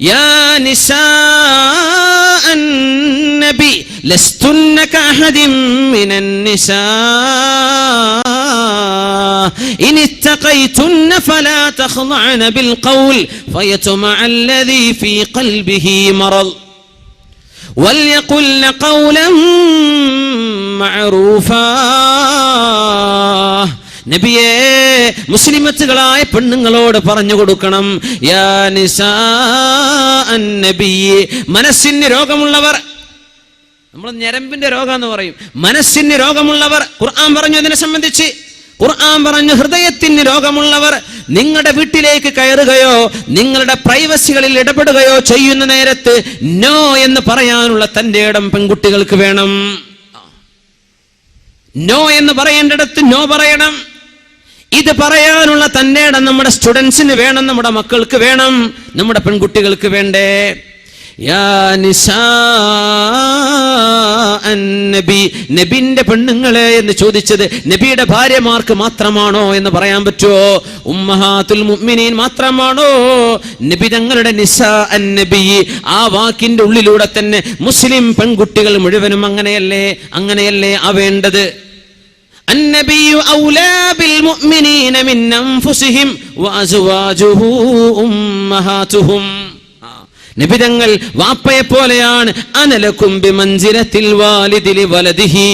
يا نساء النبي لستن كأحد من النساء. إن اتقيتن فلا تخضعن بالقول فيطمع الذي في قلبه مرض. وليقلن قولا معروفا. നബിയെ മുസ്ലിമത്തുകളായ പെണ്ണുങ്ങളോട് പറഞ്ഞു കൊടുക്കണം. യാ നിസാ മനസ്സിന് രോഗമുള്ളവർ നമ്മൾ ഞരമ്പിന്റെ രോഗം എന്ന് പറയും. മനസ്സിന് രോഗമുള്ളവർ ഖുർആൻ പറഞ്ഞു അതിനെ സംബന്ധിച്ച്. ഖുർആൻ പറഞ്ഞു ഹൃദയത്തിന് രോഗമുള്ളവർ നിങ്ങളുടെ വീട്ടിലേക്ക് കയറുകയോ നിങ്ങളുടെ പ്രൈവസികളിൽ ഇടപെടുകയോ ചെയ്യുന്ന നേരത്ത് നോ എന്ന് പറയാനുള്ള തന്റെ ഇടം പെൺകുട്ടികൾക്ക് വേണം. നോ എന്ന് പറയേണ്ടിടത്ത് നോ പറയണം. ഇത് പറയാനുള്ള തന്നെയാണ് നമ്മുടെ സ്റ്റുഡൻസിന് വേണം നമ്മുടെ മക്കൾക്ക് വേണം നമ്മുടെ പെൺകുട്ടികൾക്ക് വേണ്ടേ? നബി നബിന്റെ പെണ്ണുങ്ങളെ എന്ന് ചോദിച്ചത് നബിയുടെ ഭാര്യമാർക്ക് മാത്രമാണോ എന്ന് പറയാൻ പറ്റുമോ? ഉമ്മഹാത്തുൽ മുഅ്മിനീൻ മാത്രമാണോ? നബി തങ്ങളുടെ നിസാ നബി ആ വാക്കിന്റെ ഉള്ളിലൂടെ തന്നെ മുസ്ലിം പെൺകുട്ടികൾ മുഴുവനും അങ്ങനെയല്ലേ അങ്ങനെയല്ലേ ആവേണ്ടത് النبي أولى بالمؤمنين من أنفسهم وأزواجه أمهاتهم നിബിതങ്ങൾ വാപ്പയെ പോലെയാണ് അനലക്കും ബിമൻസിലത്തിൽ വാലിദിലി വലദിഹി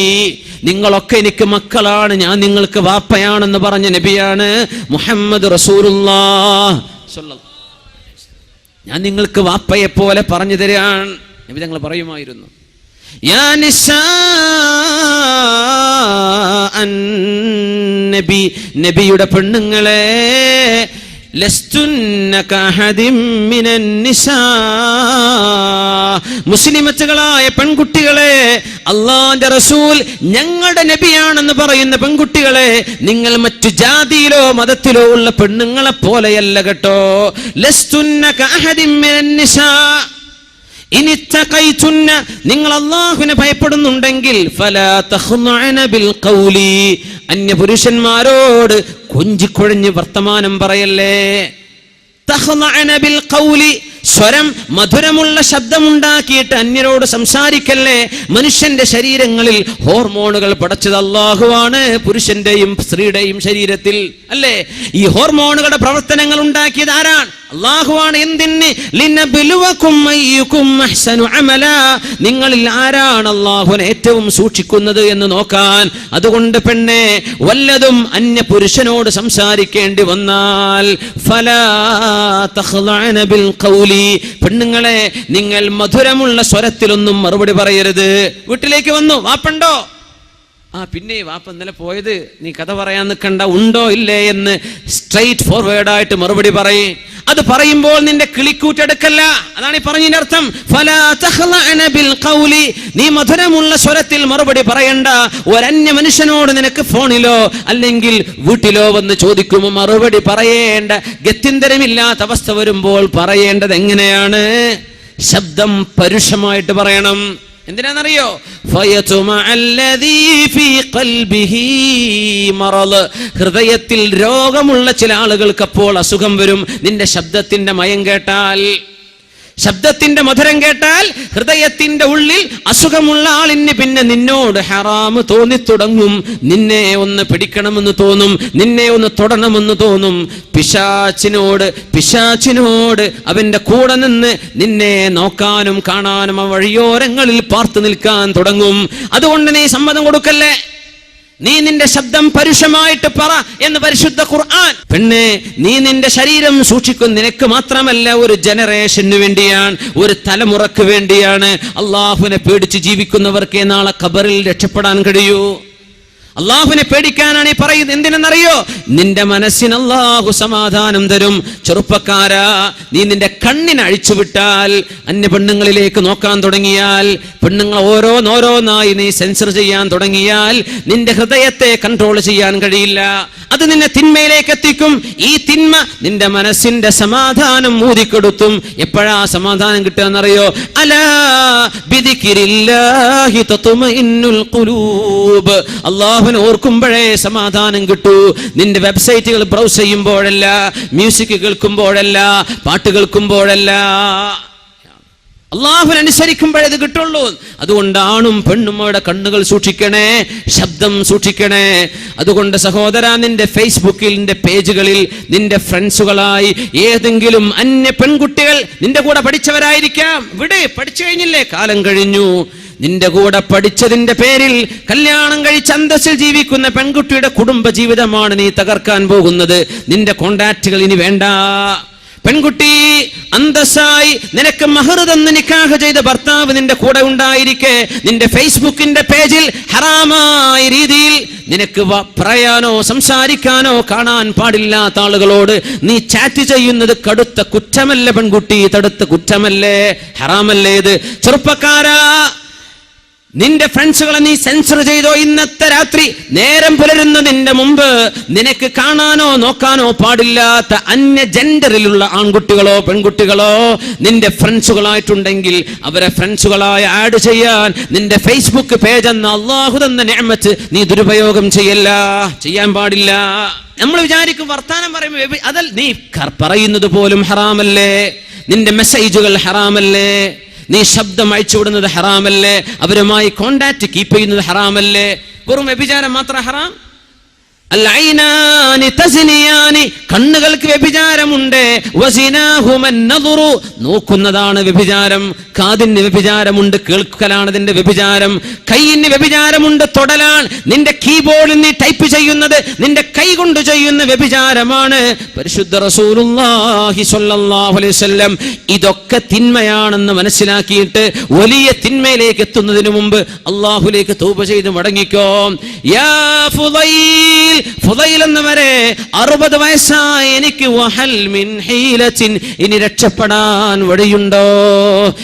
നിങ്ങളൊക്കെ എനിക്ക് മക്കളാണ് ഞാൻ നിങ്ങൾക്ക് വാപ്പയാണെന്ന് പറഞ്ഞ നബിയാണ് മുഹമ്മദ് റസൂലുള്ളാഹ് സ്വല്ലല്ലാഹു ഞാൻ നിങ്ങൾക്ക് വാപ്പയെ പോലെ പറഞ്ഞു തരാൻ നബി തങ്ങൾ പറയുമായിരുന്നു യാ നിസാ നബി നബിയുടെ പെണ്ണുങ്ങളെ ലസ്തുന്ന കഅഹദിൻ മിനൻ നിസാ. മുസ്ലിമത്തുകളായ പെൺകുട്ടികളെ അള്ളാന്റെ റസൂൽ ഞങ്ങളുടെ നബിയാണെന്ന് പറയുന്ന പെൺകുട്ടികളെ നിങ്ങൾ മറ്റു ജാതിയിലോ മതത്തിലോ ഉള്ള പെണ്ണുങ്ങളെ പോലെയല്ല കേട്ടോ. ലസ്തുന്ന നിങ്ങൾ അള്ളാഹുവിനെ ഭയപ്പെടുന്നുണ്ടെങ്കിൽ അന്യപുരുഷന്മാരോട് കൊഞ്ചിക്കൊഴഞ്ഞ് വർത്തമാനം പറയല്ലേ? സ്വരം മധുരമുള്ള ശബ്ദമുണ്ടാക്കിയിട്ട് അന്യരോട് സംസാരിക്കല്ലേ? മനുഷ്യന്റെ ശരീരങ്ങളിൽ ഹോർമോണുകൾ പടച്ചത് അള്ളാഹുവാണ് പുരുഷന്റെയും സ്ത്രീയുടെയും ശരീരത്തിൽ അല്ലേ? ഈ ഹോർമോണുകളുടെ പ്രവർത്തനങ്ങൾ ഉണ്ടാക്കിയത് ആരാണ്? അള്ളാഹുവാണ്. എന്തിന്? നിങ്ങളിൽ ആരാണ് അള്ളാഹുവിനെ ഏറ്റവും സൂക്ഷിക്കുന്നത് എന്ന് നോക്കാൻ? അതുകൊണ്ട് പെണ്ണെ വല്ലതും അന്യ പുരുഷനോട് സംസാരിക്കേണ്ടി വന്നാൽ ഫലാ ബിൽ പെണ്ണുങ്ങളെ നിങ്ങൾ മധുരമുള്ള സ്വരത്തിലൊന്നും മറുപടി പറയരുത്. വീട്ടിലേക്ക് വന്നു. വാപ്പണ്ടോ? ആ പിന്നെ വാപ്പ ഇന്നലെ പോയത് നീ കഥ പറയാൻ നിൽക്കണ്ട. ഉണ്ടോ ഇല്ലേ എന്ന് സ്ട്രെയിറ്റ് ഫോർവേഡായിട്ട് മറുപടി പറയും. അത് പറയുമ്പോൾ നിന്റെ കിളിക്കൂറ്റെടുക്കല്ല. അതാണ് ഈ പറഞ്ഞതിന്റെ അർത്ഥം. നീ മധുരമുള്ള സ്വരത്തിൽ മറുപടി പറയണ്ട. ഒരന്യ മനുഷ്യനോട് നിനക്ക് ഫോണിലോ അല്ലെങ്കിൽ വീട്ടിലോ വന്ന് ചോദിക്കുമ്പോൾ മറുപടി പറയേണ്ട. ഗത്യന്തരമില്ലാത്ത അവസ്ഥ വരുമ്പോൾ പറയേണ്ടത് എങ്ങനെയാണ്? ശബ്ദം പരുഷമായിട്ട് പറയണം. എന്തിനാണെന്നറിയോ? ഹൃദയത്തിൽ രോഗമുള്ള ചില ആളുകൾക്ക് അപ്പോൾ അസുഖം വരും. നിന്റെ ശബ്ദത്തിന്റെ മയം കേട്ടാൽ ശബ്ദത്തിന്റെ മധുരം കേട്ടാൽ ഹൃദയത്തിന്റെ ഉള്ളിൽ അസുഖമുള്ള ആളിന് പിന്നെ നിന്നോട് ഹറാമ് തോന്നി തുടങ്ങും. നിന്നെ ഒന്ന് പിടിക്കണമെന്ന് തോന്നും. നിന്നെ ഒന്ന് തൊടണമെന്ന് തോന്നും. പിശാച്ചിനോട് പിശാച്ചിനോട് അവന്റെ കൂടെ നിന്ന് നിന്നെ നോക്കാനും കാണാനും ആ വഴിയോരങ്ങളിൽ പാർത്തു നിൽക്കാൻ തുടങ്ങും. അതുകൊണ്ട് നീ സമ്മതം കൊടുക്കല്ലേ? നീ നിന്റെ ശബ്ദം പരുഷമായിട്ട് പറ എന്ന് പരിശുദ്ധ ഖുർആൻ. പെണ്ണെ നീ നിന്റെ ശരീരം സൂക്ഷിക്കും. നിനക്ക് മാത്രമല്ല ഒരു ജനറേഷന് വേണ്ടിയാണ് ഒരു തലമുറയ്ക്ക് വേണ്ടിയാണ് അള്ളാഹുവിനെ പേടിച്ച് ജീവിക്കുന്നവർക്കേ നാളെ ഖബറിൽ രക്ഷപ്പെടാൻ കഴിയൂ. അള്ളാഹുവിനെ പേടിക്കാനാണ് ഈ പറയുന്നത്. എന്തിനെന്നറിയോ? നിന്റെ മനസ്സിന് അള്ളാഹു സമാധാനം തരും. ചെറുപ്പക്കാരാ നീ നിന്റെ കണ്ണിനെ അഴിച്ചുവിട്ടാൽ അന്യ പെണ്ണുങ്ങളിലേക്ക് നോക്കാൻ തുടങ്ങിയാൽ പെണ്ണുങ്ങൾ ഓരോന്നോരോന്നായി നീ സെൻസർ ചെയ്യാൻ തുടങ്ങിയാൽ നിന്റെ ഹൃദയത്തെ കൺട്രോൾ ചെയ്യാൻ കഴിയില്ല. അത് നിന്നെ തിന്മയിലേക്ക് എത്തിക്കും. ഈ തിന്മ നിന്റെ മനസ്സിന്റെ സമാധാനം മൂതിക്കെടുത്തും എപ്പോഴാ സമാധാനം കിട്ടുക എന്നറിയോ അലാ ബിദിക്രില്ലാഹി തത്മഇന്നുൽ ഖുലൂബ്. അല്ലാഹു അള്ളാഹുവിനെ ഓർക്കുമ്പോഴേ സമാധാനം കിട്ടൂ. നിന്റെ വെബ്സൈറ്റുകൾ ബ്രൗസ് ചെയ്യുമ്പോഴല്ല മ്യൂസിക് കേൾക്കുമ്പോഴല്ല പാട്ട് കേൾക്കുമ്പോഴല്ല. അള്ളാഹുവിനെ അനുസരിക്കുമ്പോഴേ ഇത് കിട്ടുള്ളൂ. അതുകൊണ്ട് ആണും പെണ്ണും അവിടെ കണ്ണുകൾ സൂക്ഷിക്കണേ ശബ്ദം സൂക്ഷിക്കണേ. അതുകൊണ്ട് സഹോദര നിന്റെ ഫേസ്ബുക്കിൽ നിന്റെ പേജുകളിൽ നിന്റെ ഫ്രണ്ട്സുകളായി ഏതെങ്കിലും അന്യ പെൺകുട്ടികൾ നിന്റെ കൂടെ പഠിച്ചവരായിരിക്കാം. ഇവിടെ പഠിച്ചു കഴിഞ്ഞില്ലേ? കാലം കഴിഞ്ഞു. നിന്റെ കൂടെ പഠിച്ചതിന്റെ പേരിൽ കല്യാണം കഴിച്ച് അന്തസ്സിൽ ജീവിക്കുന്ന പെൺകുട്ടിയുടെ കുടുംബ ജീവിതമാണ് നീ തകർക്കാൻ പോകുന്നത്. നിന്റെ കോണ്ടാക്റ്റുകൾ ഇനി വേണ്ട. പെൺകുട്ടി അന്തസ്സായി നിനക്ക് മഹർ തന്ന് നിക്കാഹ് ചെയ്ത ഭർത്താവ് നിന്റെ കൂടെ ഉണ്ടായിരിക്കെ. നിന്റെ ഫേസ്ബുക്കിന്റെ പേജിൽ ഹറാമായ രീതിയിൽ നിനക്ക് പറയാനോ സംസാരിക്കാനോ കാണാൻ പാടില്ലാത്ത ആളുകളോട് നീ ചാറ്റ് ചെയ്യുന്നത് കടുത്ത കുറ്റമല്ലേ പെൺകുട്ടി? തടുത്ത കുറ്റമല്ലേ? ഹറാമല്ലേ ഇത്? ചെറുപ്പക്കാരാ നിന്റെ ഫ്രണ്ട്സുകളെ നീ സെൻസർ ചെയ്തോ ഇന്നത്തെ രാത്രി? നേരം പുലരുന്നതിന്റെ മുമ്പ് നിനക്ക് കാണാനോ നോക്കാനോ പാടില്ലാത്ത അന്യ ജെൻഡറിലുള്ള ആൺകുട്ടികളോ പെൺകുട്ടികളോ നിന്റെ ഫ്രണ്ട്സുകളായിട്ടുണ്ടെങ്കിൽ അവരെ ഫ്രണ്ട്സുകളായി ആഡ് ചെയ്യാൻ നിന്റെ ഫേസ്ബുക്ക് പേജ് എന്ന അള്ളാഹു തന്ന ഞാമത്ത് നീ ദുരുപയോഗം ചെയ്യല്ല. ചെയ്യാൻ പാടില്ല. നമ്മൾ വിചാരിക്കും വർത്താനം പറയുമ്പോൾ അതൽ നീ പറയുന്നത് പോലും ഹറാമല്ലേ? നിന്റെ മെസ്സേജുകൾ ഹറാമല്ലേ? നീ ശബ്ദം അയച്ചുവിടുന്നത് ഹറാമല്ലേ? അവരുമായി കോണ്ടാക്ട് കീപ്പ് ചെയ്യുന്നത് ഹറാമല്ലേ? വെറും വ്യഭിചാരം മാത്രം ഹറാം? കണ്ണുകൾക്ക് വ്യഭിചാരമുണ്ട്. നോക്കുന്നതാണ് വ്യഭിചാരം. കാതിന് വ്യഭിചാരമുണ്ട് കേൾക്കലാണ് അതിന്റെ വ്യഭിചാരം. കൈയിന് വ്യഭിചാരമുണ്ട് തൊടലാൻ നിന്റെ കീബോർഡിൽ നീ ടൈപ്പ് ചെയ്യുന്നത് നിന്റെ കൈ കൊണ്ട് ചെയ്യുന്ന വ്യഭിചാരമാണ്. പരിശുദ്ധ റസൂലുള്ളാഹി സ്വല്ലല്ലാഹു അലൈഹി വസല്ലം ഇതൊക്കെ തിന്മയാണെന്ന് മനസ്സിലാക്കിയിട്ട് വലിയ തിന്മയിലേക്ക് എത്തുന്നതിന് മുമ്പ് അള്ളാഹുലേക്ക് തൗബ ചെയ്ത് മടങ്ങിക്കോ. യാ ഫുദൈൽ എന്നവരെ അറുപത് വയസ്സായി എനിക്ക് വഹൽ മിൻ ഹീലത്തിൻ. ഇനി രക്ഷപ്പെടാൻ വഴിയുണ്ടോ?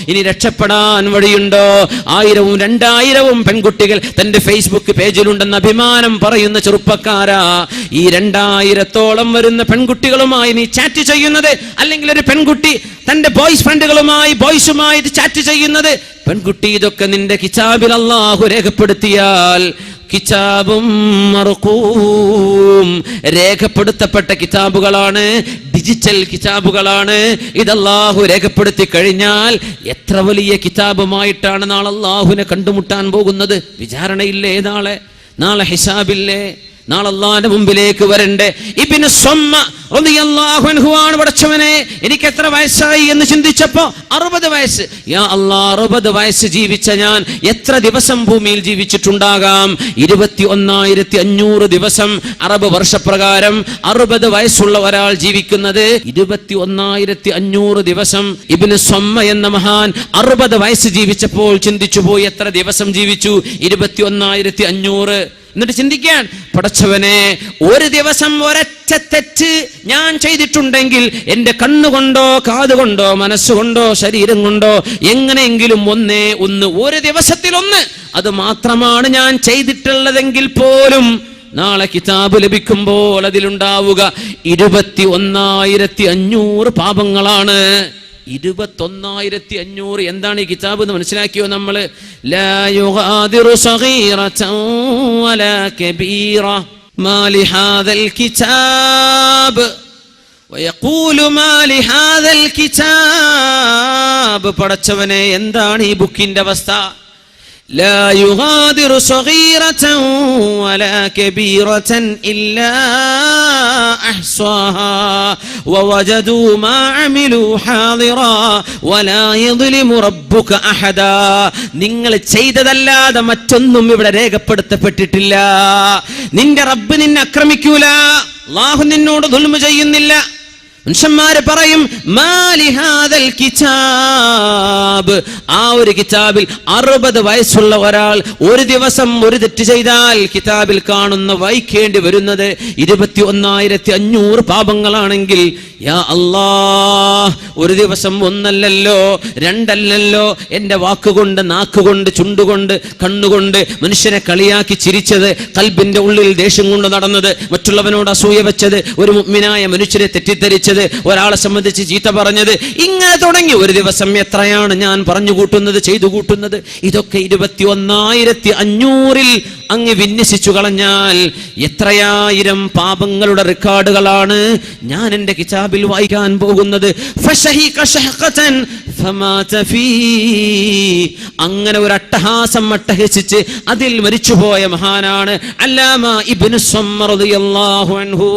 ഇനി രക്ഷപ്പെടാൻ വഴിയുണ്ടോ? ആയിരവും രണ്ടായിരവും പെൺകുട്ടികൾ തന്റെ ഫേസ്ബുക്ക് പേജിലുണ്ടെന്ന് അഭിമാനം പറയുന്ന ചെറുപ്പക്കാരാ. ഈ രണ്ടായിരത്തോളം വരുന്ന പെൺകുട്ടികളുമായി നീ ചാറ്റ് ചെയ്യുന്നത് അല്ലെങ്കിൽ ഒരു പെൺകുട്ടി തന്റെ ബോയ്സ് ഫ്രണ്ടുകളുമായി ബോയ്സുമായിട്ട് ചാറ്റ് ചെയ്യുന്നത്? പെൺകുട്ടി ഇതൊക്കെ നിന്റെ കിതാബിൽ അള്ളാഹു രേഖപ്പെടുത്തിയാൽ കിതാബും രേഖപ്പെടുത്തപ്പെട്ട കിതാബുകളാണ് ഡിജിറ്റൽ കിതാബുകളാണ്. ഇതല്ലാഹു രേഖപ്പെടുത്തി കഴിഞ്ഞാൽ എത്ര വലിയ കിതാബുമായിട്ടാണ് നാളെ അള്ളാഹുവിനെ കണ്ടുമുട്ടാൻ പോകുന്നത്? വിചാരണയില്ലേ നാളെ? നാളെ ഹിസാബില്ലേ? നാളെ അള്ളാഹിന്റെ മുമ്പിലേക്ക് വരണ്ടേ? ഇബിന് സ്വമ്മ ആണ് പടച്ചവനെ. എനിക്ക് എത്ര വയസ്സായി എന്ന് ചിന്തിച്ചപ്പോ അറുപത് വയസ്സ്. യാ അല്ലാ അറുപത് വയസ്സ് ജീവിച്ച ഞാൻ എത്ര ദിവസം ഭൂമിയിൽ ജീവിച്ചിട്ടുണ്ടാകാം? ഇരുപത്തി ഒന്നായിരത്തി അഞ്ഞൂറ് ദിവസം അറബ് വർഷപ്രകാരം അറുപത് വയസ്സുള്ള ഒരാൾ ജീവിക്കുന്നത് ഇരുപത്തി ഒന്നായിരത്തി അഞ്ഞൂറ് ദിവസം ഇബിന് സ്വമ്മ എന്ന മഹാൻ അറുപത് വയസ്സ് ജീവിച്ചപ്പോൾ ചിന്തിച്ചു പോയി എത്ര ദിവസം ജീവിച്ചു? ഇരുപത്തി ഒന്നായിരത്തി അഞ്ഞൂറ് എന്നിട്ട് ചിന്തിക്കാൻ പടച്ചവനെ ഒരു ദിവസം ഒരച്ച തെറ്റ് ഞാൻ ചെയ്തിട്ടുണ്ടെങ്കിൽ എന്റെ കണ്ണുകൊണ്ടോ കാതുകൊണ്ടോ മനസ്സുകൊണ്ടോ ശരീരം കൊണ്ടോ എങ്ങനെയെങ്കിലും ഒന്നേ ഒന്ന് ഒരു ദിവസത്തിൽ ഒന്ന് അത് മാത്രമാണ് ഞാൻ ചെയ്തിട്ടുള്ളതെങ്കിൽ പോലും നാളെ കിതാബ് ലഭിക്കുമ്പോൾ അതിലുണ്ടാവുക ഇരുപത്തി ഒന്നായിരത്തി അഞ്ഞൂറ് പാപങ്ങളാണ്. ഇരുപത്തൊന്നായിരത്തി അഞ്ഞൂറ് എന്താണ് ഈ കിതാബ് എന്ന് മനസ്സിലാക്കിയോ നമ്മള് ലാ യുഗാദിറു സഗീറതൻ വലാ കബീറ മാ ലിഹാദൽ കിതാബ് ويقول ما لهذا الكتاب പടച്ചവനെ എന്താണ് ഈ ബുക്കിന്റെ അവസ്ഥ لا يغادر صغيرة ولا كبيرة إلا أحصاها ووجدوا ما عملوا حاضرا ولا يظلم ربك أحدا നിങ്ങൾ ചെയ്തതല്ലാതെ മറ്റൊന്നും ഇവിടെ രേഖപ്പെടുത്തപ്പെട്ടിട്ടില്ല നിന്റെ റബ്ബ് നിന്നെ ആക്രമിക്കൂല അള്ളാഹു നിന്നോട് ദുൽമ ചെയ്യുന്നില്ല മനുഷ്യന്മാര് പറയും "മാലി ഹാദൽ കിതാബ് ആ ഒരു കിതാബിൽ അറുപത് വയസ്സുള്ള ഒരാൾ ഒരു ദിവസം ഒരു തെറ്റ് ചെയ്താൽ കിതാബിൽ കാണുന്ന വായിക്കേണ്ടി വരുന്നത് ഇരുപത്തി ഒന്നായിരത്തി അഞ്ഞൂറ് പാപങ്ങളാണെങ്കിൽ യാ അല്ലാ ഒരു ദിവസം ഒന്നല്ലല്ലോ രണ്ടല്ലല്ലോ എന്റെ വാക്കുകൊണ്ട് നാക്കുകൊണ്ട് ചുണ്ടുകൊണ്ട് കണ്ണുകൊണ്ട് മനുഷ്യനെ കളിയാക്കി ചിരിച്ചത് കൽബിന്റെ ഉള്ളിൽ ദേഷ്യം കൊണ്ട് നടന്നത് മറ്റുള്ളവനോട് അസൂയ വെച്ചത് ഒരു മുഗ്മിനായ മനുഷ്യരെ തെറ്റിദ്ധരിച്ചത് ഒരാളെ സംബന്ധിച്ച് ചീത്ത പറഞ്ഞത് ഇങ്ങനെ തുടങ്ങി. ഒരു ദിവസം എത്രയാണ് ഞാൻ പറഞ്ഞു കൂട്ടുന്നത് ചെയ്തു കൂട്ടുന്നത്? ഇതൊക്കെ ഇരുപത്തി ഒന്നായിരത്തി അഞ്ഞൂറിൽ അങ്ങ് വിന്യസിച്ചു കളഞ്ഞാൽ എത്രയായിരം പാപങ്ങളുടെ റെക്കോർഡുകളാണ് ഞാൻ എന്റെ കിതാബിൽ വായിക്കാൻ പോകുന്നത്. അങ്ങനെ ഒരു അട്ടഹാസം അട്ടഹസിച്ച് അതിൽ മരിച്ചുപോയ മഹാനാണ് അല്ലാമ ഇബ്നു അൻഹു